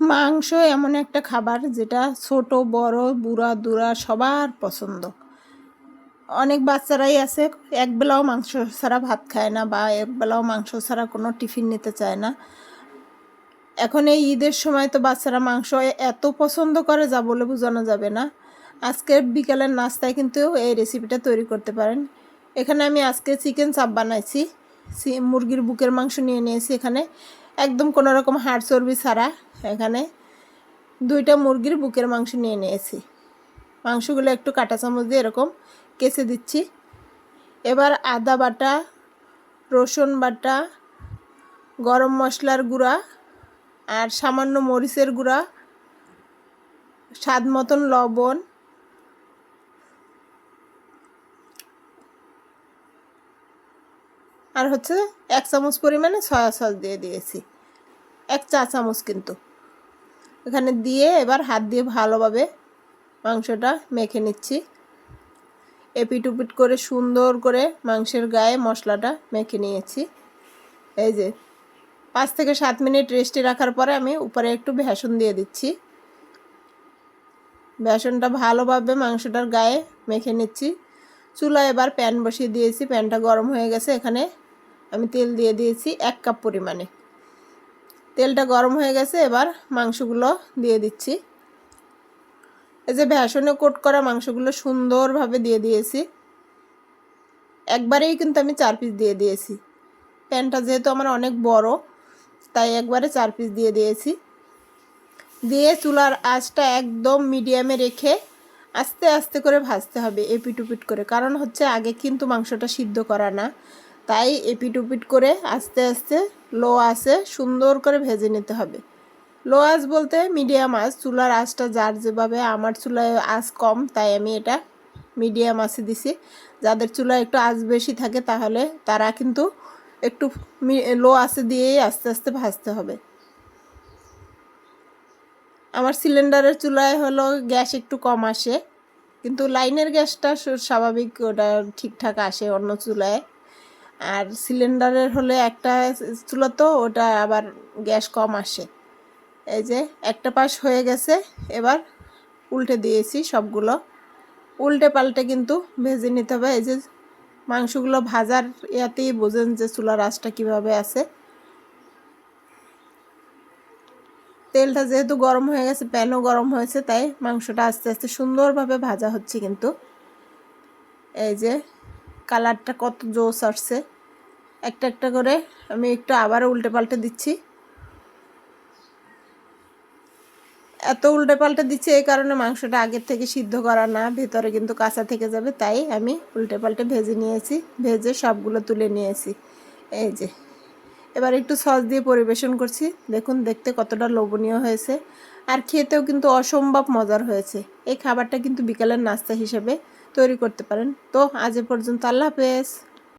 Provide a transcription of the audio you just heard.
মাংস এমন একটা খাবার যেটা ছোট, বড়, বুড়া, দুরা সবার পছন্দ। অনেক বাচ্চারাই আছে, এক বেলাও মাংস ছাড়া ভাত খায় না বা এক বেলাও মাংস ছাড়া কোনো টিফিন নিতে চায় না। এখন এই ঈদের সময় তো বাচ্চারা মাংস এত পছন্দ করে, যা বলে বোঝানো যাবে না। আজকের বিকালের নাস্তায় কিন্তু এই রেসিপিটা তৈরি করতে পারেন। এখানে আমি আজকে চিকেন চাপ বানাইছি। মুরগির বুকের মাংস নিয়ে নিয়েছি এখানে। একদম কোনো রকম হাড় চর্বি ছাড়া। এখানে দুইটা মুরগির বুকের মাংস নিয়ে নিয়েছি। মাংসগুলো একটু কাঁটা চামচ দিয়ে এরকম কেচে দিচ্ছি। এবার আদা বাটা, রসুন বাটা, গরম মশলার গুঁড়া আর সামান্য মরিচের গুঁড়া, স্বাদ মতন লবণ, আর হচ্ছে এক চামচ পরিমাণে সয়া সস দিয়ে দিয়েছি। এক চা চামচ কিন্তু। এখানে দিয়ে এবার হাত দিয়ে ভালোভাবে মাংসটা মেখে নিচ্ছি। এপিট উপিট করে সুন্দর করে মাংসের গায়ে মশলাটা মেখে নিয়েছি। এই যে পাঁচ থেকে সাত মিনিট রেস্টে রাখার পরে আমি উপরে একটু বেসন দিয়ে দিচ্ছি। বেসনটা ভালোভাবে মাংসটার গায়ে মেখে নিচ্ছি। চুলা এবার প্যান বসিয়ে দিয়েছি। প্যানটা গরম হয়ে গেছে। এখানে আমি তেল দিয়ে দিয়েছি এক কাপ পরিমাণে। তেলটা গরম হয়ে গেছে, এবার মাংসগুলো দিয়ে দিচ্ছি। এই যে ভ্যাসনে কোট করা মাংসগুলো সুন্দরভাবে দিয়ে দিয়েছি। একবারেই কিন্তু আমি চার পিস দিয়ে দিয়েছি। প্যানটা যেহেতু আমার অনেক বড়, তাই একবারে চার পিস দিয়ে দিয়েছি। দিয়ে চুলার আঁচটা একদম মিডিয়ামে রেখে আস্তে আস্তে করে ভাজতে হবে এপিট উপিট করে, কারণ হচ্ছে আগে কিন্তু মাংসটা সিদ্ধ করা না। তাই এপিট উপিট করে আস্তে আস্তে লো আঁচে সুন্দর করে ভেজে নিতে হবে। লো আঁচ বলতে মিডিয়াম আঁচ, চুলার আঁচটা যার যেভাবে, আমার চুলায় আঁচ কম, তাই আমি এটা মিডিয়াম আঁচে দিছি। যাদের চুলায় একটু আঁচ বেশি থাকে, তাহলে তারা কিন্তু একটু লো আঁচে দিয়েই আস্তে আস্তে ভাজতে হবে। আমার সিলিন্ডারের চুলায় হলো গ্যাস একটু কম আসে, কিন্তু লাইনের গ্যাসটা স্বাভাবিক ওটা ঠিকঠাক আসে অন্য চুলায়। আর সিলিন্ডারের হলে একটা চুলা তো, ওটা আবার গ্যাস কম আসে। এই যে, একটা পাশ হয়ে গেছে, এবার উল্টে দিয়েছি সবগুলো। উল্টে পাল্টে কিন্তু ভেজে নিতে হবে। এই যে, মাংসগুলো ভাজার ইয়াতেই বোঝেন যে চুলার আঁচটা কীভাবে আছে। তেলটা যেহেতু গরম হয়ে গেছে, প্যানও গরম হয়েছে, তাই মাংসটা আস্তে আস্তে সুন্দরভাবে ভাজা হচ্ছে কিন্তু। এই যে কালারটা কত জোস আসছে। একটা একটা করে আমি একটু আবার উল্টে পাল্টে দিচ্ছি। এত উল্টে পাল্টে দিচ্ছি এই কারণে মাংসটা আগের থেকে সিদ্ধ করা না, ভেতরে কিন্তু কাঁচা থেকে যাবে, তাই আমি উল্টে পাল্টে ভেজে নিয়েছি, ভেজে সবগুলো তুলে নিয়েছি। এই যে, এবার একটু সস দিয়ে পরিবেশন করছি, দেখুন দেখতে কতটা লোভনীয় হয়েছে। আর খেতেও কিন্তু অসম্ভব মজার হয়েছে। এই খাবারটা কিন্তু বিকালের নাস্তা হিসেবে তৈরি করতে পারেন। তো আজ পর্যন্ত আল্লাহ হাফেজ।